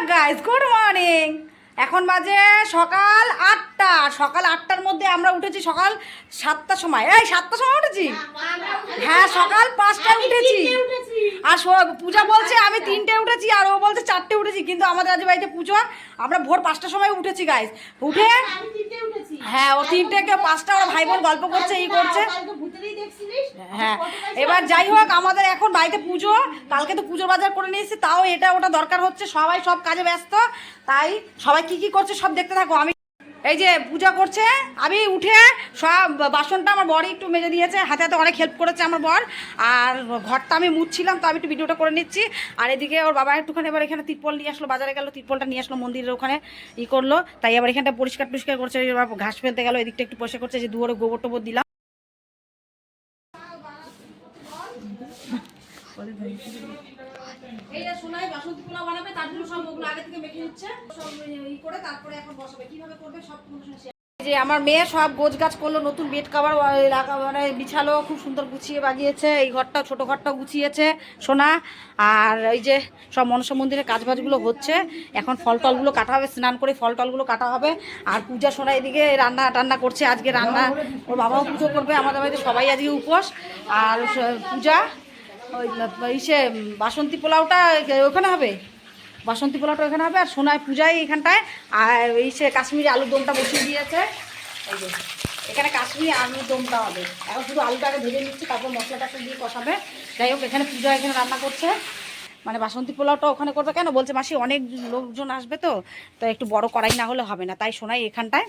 Guys good morning এখন বাজে সকাল আটটা। সকাল আটটার মধ্যে আমরা উঠেছি সকাল সাতটার সময়। এই সাতটার সময় উঠেছি? হ্যাঁ সকাল পাঁচটায় উঠেছি। আর পূজা বলছে আমি তিনটে উঠেছি আর ও বলছে চারটে উঠেছি কিন্তু আমাদের আজ বাড়িতে পুজো। আমরা ভোর পাঁচটার সময় উঠেছি গাইজ উঠে হ্যাঁ ও তিনটে কেউ পাঁচটা ওরা ভাই বোন গল্প করছে এই করছে। হ্যাঁ এবার যাই হোক আমাদের এখন বাড়িতে পুজো। কালকে তো পুজোর বাজার করে নিয়েছি তাও এটা ওটা দরকার হচ্ছে। সবাই সব কাজে ব্যস্ত তাই সবাই কি কি করছে সব দেখতে থাকো। আমি এই যে পূজা করছে, আমি উঠে সব বাসনটা আমার বড় একটু মেজে দিয়েছে, হাতে হাতে অনেক হেল্প করেছে আমার বর। আর ঘরটা আমি মুছছিলাম, তো আমি একটু ভিডিওটা করে নিচ্ছি। আর এদিকে ওর বাবা একটুখানি এবার এখানে তিরপল নিয়ে আসলো, বাজারে গেল, তিরপলটা নিয়ে আসলো, মন্দিরের ওখানে ই করল। তাই আবার এখানটা পরিষ্কার টরিষ্কার করছে এবার ঘাস ফেলতে গেল, এদিকটা একটু পরিষ্কার করছে, যে দুয়ারে গোবর টোবর দিলাম। এই যে সোনাই বাসন্তী পোলাও বানাবে, তার জন্য সব আগে থেকে মেখে নিচ্ছে। সব ই করে তারপরে এখন বসাবে। কীভাবে করবে সব যে আমার মেয়ে সব গোছ গাছ করল, নতুন বেড কাভার মানে বিছালো, খুব সুন্দর গুছিয়ে বাগিয়েছে। এই ঘরটা, ছোট ঘরটা গুছিয়েছে সোনা। আর এই যে সব মনসা মন্দিরের কাজ বাজগুলো হচ্ছে। এখন ফল টলগুলো কাটা হবে, স্নান করে ফল টলগুলো কাটা হবে। আর পূজা সোনা এদিকে রান্না টান্না করছে আজকে রান্না। ওর বাবাও পুজো করবে, আমাদের বাড়িতে সবাই আজকে উপোস। আর পূজা ওই ইসে বাসন্তী পোলাওটা ওখানে হবে? বাসন্তী পোলাওটা ওখানে হবে, আর সোনায় পূজায় এখানটায়। আর এই সে কাশ্মীরি আলুর দমটা বসিয়ে দিয়েছে। এখানে কাশ্মীরি আলুর দমটা হবে। এখন শুধু আলুটাকে ভেজে নিচ্ছি, তারপর মশলাটাকে দিয়ে কষাবে। যাই হোক, এখানে পূজা এখানে রান্না করছে। মানে বাসন্তী পোলাওটা ওখানে করবে কেন? বলছে, মাসি, অনেক লোকজন আসবে তো তো একটু বড় কড়াই না হলে হবে না। তাই সোনাই এখানটায়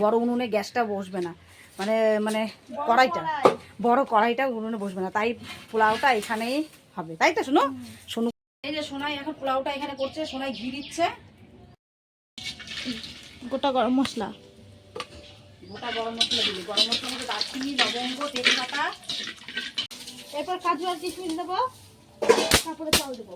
বড় উনুনে গ্যাসটা বসবে না। মানে মানে কড়াইটা বড় কড়াইটা উনুনে বসবে না তাই পোলাওটা এখানেই হবে তাই তো শুনো শুনু এই যে সোনাই এখন পোলাওটা এখানে করছে সোনাই ঘি দিচ্ছে। গোটা গরম মশলা। গোটা গরম মশলা দিবি গরম মশলার মধ্যে দারচিনি লবঙ্গ তেজপাতা। এরপর কাজু আর কিশমিশ দেবো তারপরে চাল দেবো।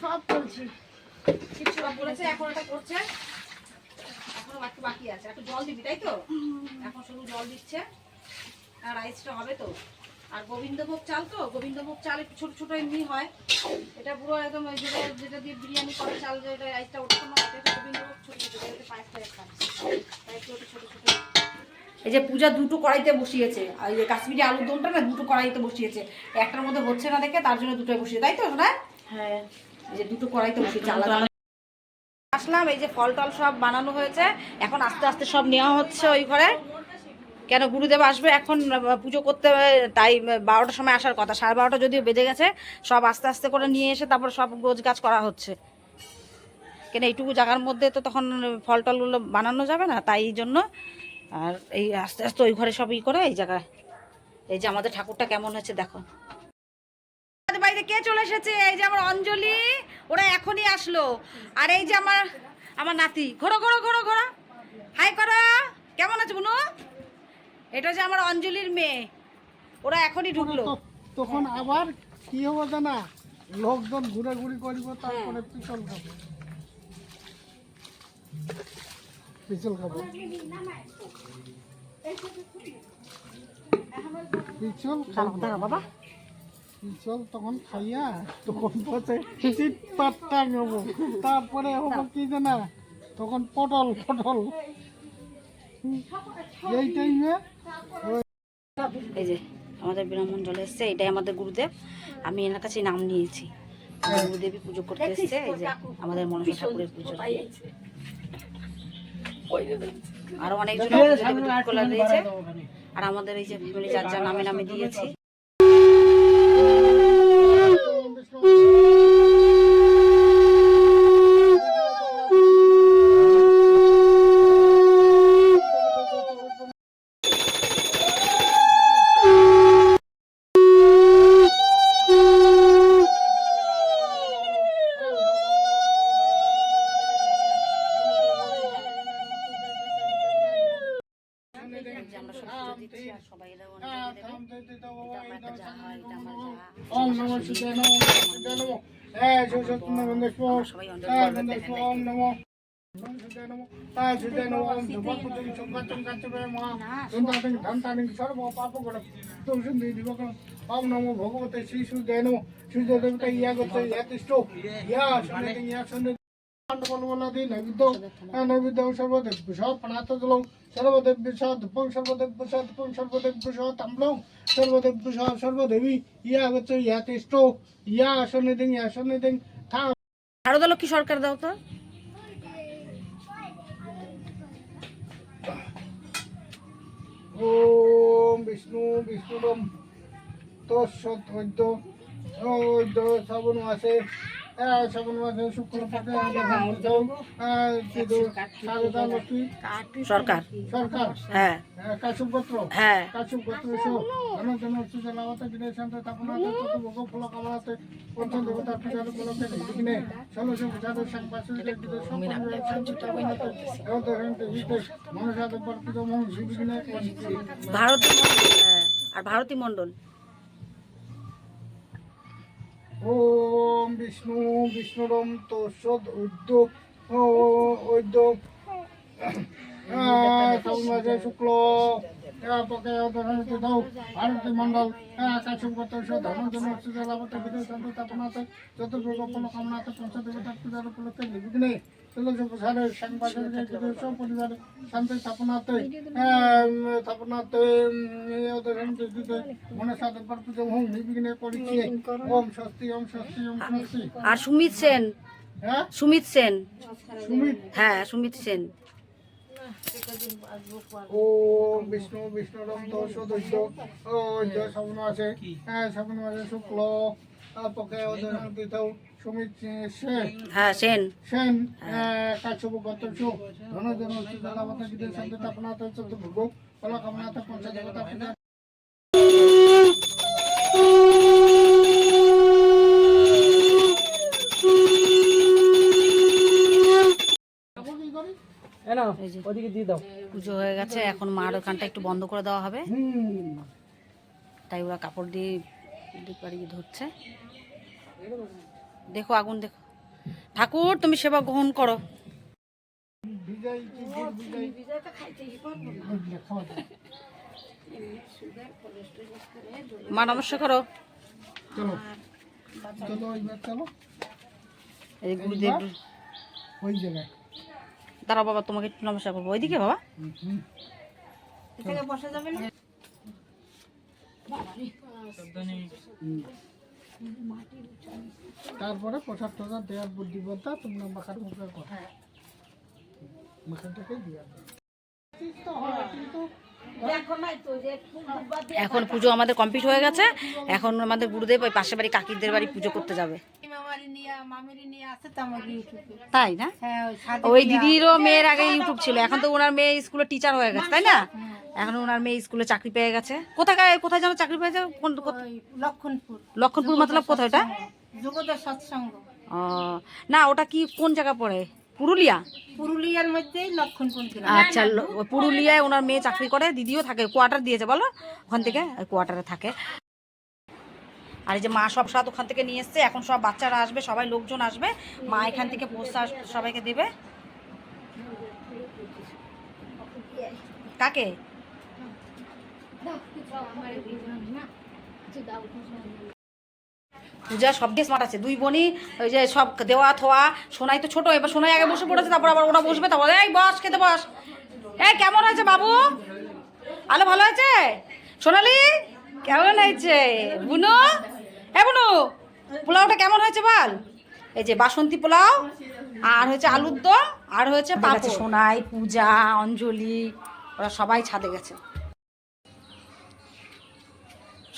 সব ছিপছিপা করেছে এখন এটা করছে। এখনও বাকি বাকি আছে। একটু জল দিবি, তাই তো? এখন শুধু জল দিচ্ছে। আর রাইসটা হবে তো। আর গোবিন্দভোগ চাল তো? গোবিন্দভোগ চাল ছোট ছোট এমনি হয়। এটা পুরো একদম যেটা যেটা দিয়ে বিরিয়ানি করে চাল, যেটা রাইসটা এটা গোবিন্দভোগ ছোট ছোট, এটাতে পায়েস টায়েস খায় তাই একটু ওটা ছোট ছোট। এই যে পূজা দুটো কড়াইতে বসিয়েছে। আর এই যে কাশ্মীরি আলুর দমটা না দুটো কড়াইতে বসিয়েছে। একটার মধ্যে হচ্ছে না দেখে তার জন্য দুটোই বসিয়ে তাই তো না হ্যাঁ। এই যে দুটো কড়াইতে বসিয়েছে আলাদা। আসলাম এই যে ফল টল সব বানানো হয়েছে। এখন আস্তে আস্তে সব নেওয়া হচ্ছে ওই ঘরে। কেন গুরুদেব আসবে এখন পুজো করতে তাই বারোটার সময় আসার কথা। সাড়ে বারোটা যদিও বেজে গেছে সব আস্তে আস্তে করে নিয়ে এসে তারপর সব গোছ গাছ করা হচ্ছে। কেন এইটুকু জায়গার মধ্যে তো তখন ফল টলগুলো বানানো যাবে না তাই জন্য আর এই আস্তে আস্তে ওই ঘরে সব ই করে এই জায়গায়। এই যে আমাদের ঠাকুরটা কেমন হয়েছে দেখো। আমাদের বাড়িতে কে চলে এসেছে? এই যে আমার অঞ্জলি ওরা এখনই আসলো। আর এই যে আমার আমার নাতি। ঘোরো ঘোরো ঘোরো ঘোরো। হাই করা। কেমন আছে বুনু? এটা যে আমার অঞ্জলির মেয়ে। ওরা এখনই ঢুকলো। তখন আবার কি হবে জানা? লোকজন ঘুরাঘুরি করিব তারপরে পিছল খাব পিছল খাব পিছল পিছল তখন খাইয়া তখন পাট্টা নেব। তারপরে হব কি জানা? তখন পটল পটল। এই টাইমে এই যে আমাদের ব্রাহ্মণ জলে এসছে, এটাই আমাদের গুরুদেব। আমি এনার কাছে নাম নিয়েছি। গুরুদেবী পুজো করতে এসছে। এই যে আমাদের মনসা ঠাকুরের পুজো। আরও অনেকজন রয়েছে। আর আমাদের এই যে ফ্যামিলি যার যার নামে নামে দিয়েছি। ওম নমো ভগবতে শ্রী সূর্যায় নমঃ। সূর্য দেবতা ইয়া গচ্ছে ইয়া তিষ্ঠ। ইয়া সন্নিধিং ইয়া পাণ্ডবনবলাদি নৈবেদ্য নৈবেদ্য সর্বদেব প্রণাতজলং সর্বদেব ধূপং সর্বদেব ধূপং সর্বদেব তাম্বলং সর্বদেব সর্বদেবী ইয়া গচ্ছে ইয়া ইয়া ইয়া থা শারদালক্ষ্মী সরকার দাও তো। ওম বিষ্ণু বিষ্ণুরম তৎসৎ হইত হইত শ্রাবণ শ্রাবণ মাসে সরকার। সরকার। হ্যাঁ। হ্যাঁ শ্রীবিঘ্নে ভারতী মণ্ডল হ্যাঁ। আর ভারতী মণ্ডল ওম বিষ্ণু বিষ্ণুরম তোষদ উদ্যোগ উদ্যোগ শুক্ল। পকে ধরণতে দাও। ভারতী মণ্ডল শান্ত তাপনাতে চতুর্ভোগ ফল পঞ্চদেবতা পূজার উপলক্ষে নির্বিঘ্নে ষোলশো প্রসারের সাংবাদিক সব পরিবারে শান্তি স্থাপনাতে স্থাপনাতে ধরণতে দিতে মনে সাথে পূজা হোম নির্বিঘ্নে করিছি ওম স্বস্তি ওম স্বস্তি ওম স্বস্তি। আর সুমিত সেন। হ্যাঁ? সুমিত সেন। সুমিত? হ্যাঁ সুমিত সেন। ওম বিষ্ণু বিষ্ণুরম দোষ দৈত্য ও শ্রাবণ মাসে হ্যাঁ শ্রাবণ মাসে শুক্ল পকে অধরণ পৃথক সুমিত সেন। হ্যাঁ সেন। সেন কাশ্যপ শান্তি তাপনাতে চতুর্ভুগ ফল পঞ্চদেবতা পূজা হয়ে গেছে এখন মার ওখানটা একটু বন্ধ করে দেওয়া হবে। তাই ওরা কাপড় দিয়ে ধরছে। দেখো আগুন দেখো। ঠাকুর তুমি সেবা গ্রহণ করো। মা নমস্কার করো। এই গুরুদেব ওই জায়গায়। দাঁড়াও বাবা তোমাকে একটু নমস্কার করব। ওইদিকে বাবা। বসা যাবে না? তারপরে প্রসাদ টসাদ দেওয়ার বুদ্ধিবত্তা তোমরা মাখার মুখের কথা। মাখানটাকে দিয়ে এখন পুজো আমাদের কমপ্লিট হয়ে গেছে। এখন আমাদের গুরুদেব ওই পাশের বাড়ি কাকিদের বাড়ি পুজো করতে যাবে। তাই না? হ্যাঁ ওই দিদিরও মেয়ের আগে ইউটিউব ছিল এখন তো ওনার মেয়ে স্কুলে টিচার হয়ে গেছে তাই না? এখন ওনার মেয়ে স্কুলে চাকরি পেয়ে গেছে। কোথায় কোথায় যেন চাকরি পেয়েছে কোন? লক্ষণপুর। লক্ষণপুর মতলব কোথায় ওটা? সৎসঙ্গ। ও, না ওটা কি কোন জায়গা পড়ে? পুরুলিয়া? পুরুলিয়ার মধ্যেই লক্ষণপুর আচ্ছা পুরুলিয়ায় ওনার মেয়ে চাকরি করে দিদিও থাকে কোয়ার্টার দিয়েছে বলো। ওখান থেকে কোয়ার্টারে থাকে। আর এই যে মা সব সাথ ওখান থেকে নিয়ে এসছে, এখন সব বাচ্চারা আসবে, সবাই লোকজন আসবে। মা এখান থেকে প্রস্তাব সবাইকে দেবে। কাকে? পূজা সব দিয়ে স্মার্ট আছে। দুই বোনই ওই যে সব দেওয়া থোয়া, সোনাই তো ছোট, এবার সোনাই আগে বসে পড়েছে, তারপর আবার ওরা বসবে, তারপর এই বস, খেতে বস। এই কেমন হয়েছে বাবু? আলো ভালো হয়েছে? সোনালি? কেমন হয়েছে? বুনো? হ্যাঁ বুনো পোলাওটা কেমন হয়েছে বল? এই যে বাসন্তী পোলাও আর হয়েছে আলুর দম আর হয়েছে পাঁচ সোনাই পূজা অঞ্জলি ওরা সবাই ছাদে গেছে।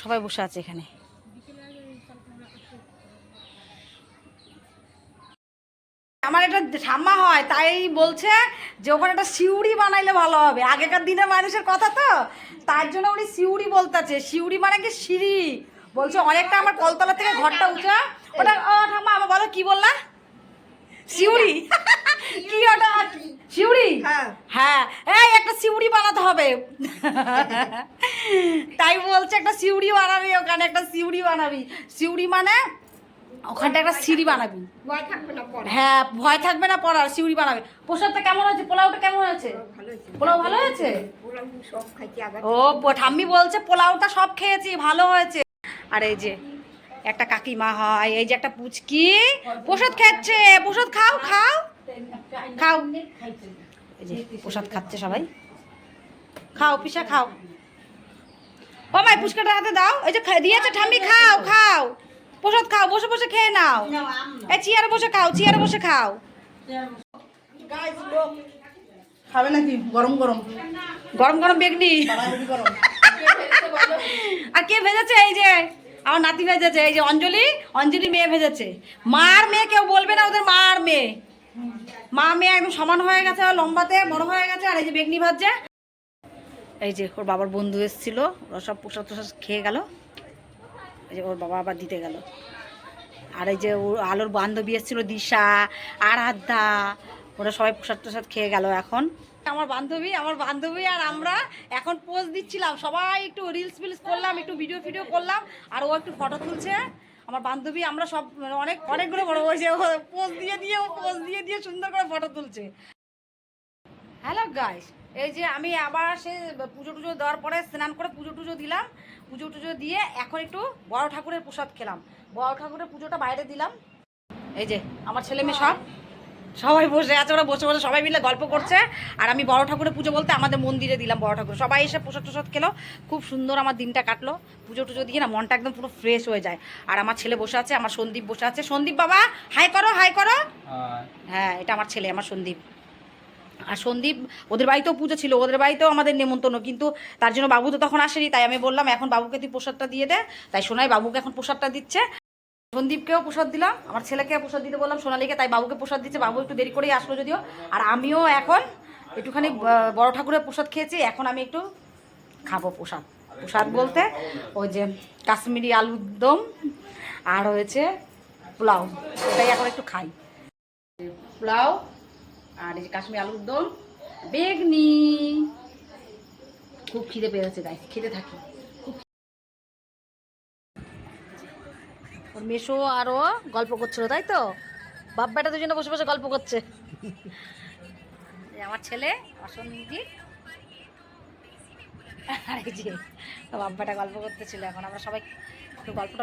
সবাই বসে আছে এখানে। আমার এটা ঠাম্মা হয় তাই বলছে যে ওখানে একটা সিউড়ি বানাইলে ভালো হবে। আগেকার দিনের মানুষের কথা তো। তার জন্য উনি সিউড়ি বলতেছে। সিউড়ি মানে কি সিঁড়ি? বলছে অনেকটা আমার কলতলা থেকে ঘরটা উঁচা। ওটা ও ঠাম্মা আমার বলো কি বললা? সিউড়ি। কি ওটা? সিউড়ি? হ্যাঁ। এই একটা সিউড়ি বানাতে হবে। তাই বলছে একটা সিউড়ি বানাবি ওখানে একটা সিউড়ি বানাবি। সিউড়ি মানে ওখানটা একটা সিঁড়ি বানাবি। হ্যাঁ ভয় থাকবে না পড়ার সিউড়ি বানাবে। প্রসাদটা কেমন হয়েছে? পোলাওটা কেমন হয়েছে? পোলাও ভালো হয়েছে। ও ঠাম্মি বলছে পোলাওটা সব খেয়েছি ভালো হয়েছে। আর এই যে একটা কাকিমা হয় এই যে একটা পুচকি প্রসাদ খাচ্ছে প্রসাদ খাও খাও। খাও। এই যে প্রসাদ খাচ্ছে সবাই। খাও পিসা খাও। ও মাই পুচকাটা হাতে দাও। এই যে দিয়েছে ঠাম্মি খাও খাও। প্রসাদ খাও বসে বসে খেয়ে নাও। এই চেয়ারে বসে খাও চেয়ারে বসে খাও। খাবে নাকি? গরম গরম। গরম গরম বেগনি। আর কে ভেজেছে এই যে? আমার নাতি ভেজেছে এই যে অঞ্জলি অঞ্জলি মেয়ে ভেজেছে। মার মেয়ে কেউ বলবে না ওদের মার মেয়ে। মা মেয়ে একদম সমান হয়ে গেছে লম্বাতে বড় হয়ে গেছে আর এই যে বেগনি ভাজছে। এই যে ওর বাবার বন্ধু এসেছিল ওরা সব প্রসাদ প্রসাদ খেয়ে গেল। যে ওর বাবা আবার দিতে গেল। আর এই যে ওর আলোর বান্ধবী এসেছিল দিশা আর আড্ডা ওরা সবাই প্রসাদ প্রসাদ খেয়ে গেল এখন। আমার বান্ধবী আমার বান্ধবী আর আমরা এখন পোজ দিচ্ছিলাম। সবাই একটু রিলস ফিলস করলাম, একটু ভিডিও ফিডিও করলাম, আর ও একটু ফটো তুলছে। আমার বান্ধবী, আমরা সব মানে অনেক, অনেকগুলো বড় বসে পোজ দিয়ে দিয়ে, ও পোজ দিয়ে দিয়ে সুন্দর করে ফটো তুলছে। হ্যালো গাইস এই যে আমি আবার সে পুজো টুজো দেওয়ার পরে স্নান করে পুজো টুজো দিলাম। পুজো টুজো দিয়ে এখন একটু বড় ঠাকুরের প্রসাদ খেলাম। বড় ঠাকুরের পুজোটা বাইরে দিলাম। এই যে আমার ছেলে মেয়ে সব। সবাই বসে আছে ওরা বসে বসে সবাই মিলে গল্প করছে। আর আমি বড় ঠাকুরের পুজো বলতে আমাদের মন্দিরে দিলাম বড় ঠাকুর। সবাই এসে প্রসাদ টসাদ খেলো। খুব সুন্দর আমার দিনটা কাটলো। পুজো টুজো দিয়ে না মনটা একদম পুরো ফ্রেশ হয়ে যায়। আর আমার ছেলে বসে আছে আমার সন্দীপ বসে আছে। সন্দীপ বাবা হাই করো হাই করো। হ্যাঁ এটা আমার ছেলে আমার সন্দীপ। আর সন্দীপ, ওদের বাড়িতেও পুজো ছিল, ওদের বাড়িতেও আমাদের নেমন্তন্ন, কিন্তু তার জন্য বাবু তো তখন আসেনি, তাই আমি বললাম, এখন বাবুকে তুই প্রসাদটা দিয়ে দে। তাই সোনাই বাবুকে এখন প্রসাদটা দিচ্ছে। সন্দীপকেও প্রসাদ দিলাম, আমার ছেলেকে প্রসাদ দিতে বললাম, সোনালীকে তাই বাবুকে প্রসাদ দিচ্ছে, বাবু একটু দেরি করেই আসলো যদিও। আর আমিও এখন একটুখানি বড় ঠাকুরের প্রসাদ খেয়েছি, এখন আমি একটু খাব প্রসাদ। প্রসাদ বলতে ওই যে কাশ্মীরি আলুর দম, আর হয়েছে পোলাও, ওটাই এখন একটু খাই। পোলাও আর এই কাশ্মীর আলুর দম, বেগনি। খুব খিদে পেয়েছে গাই খেতে থাকি। ওর মেশো আরও গল্প করছিল, তাই তো? বাপ বেটা দুজনে বসে বসে গল্প করছে। আমার ছেলে অসন্দি আর এই যে, বাপ বেটা গল্প করতেছিল, এখন আমরা সবাই একটু গল্প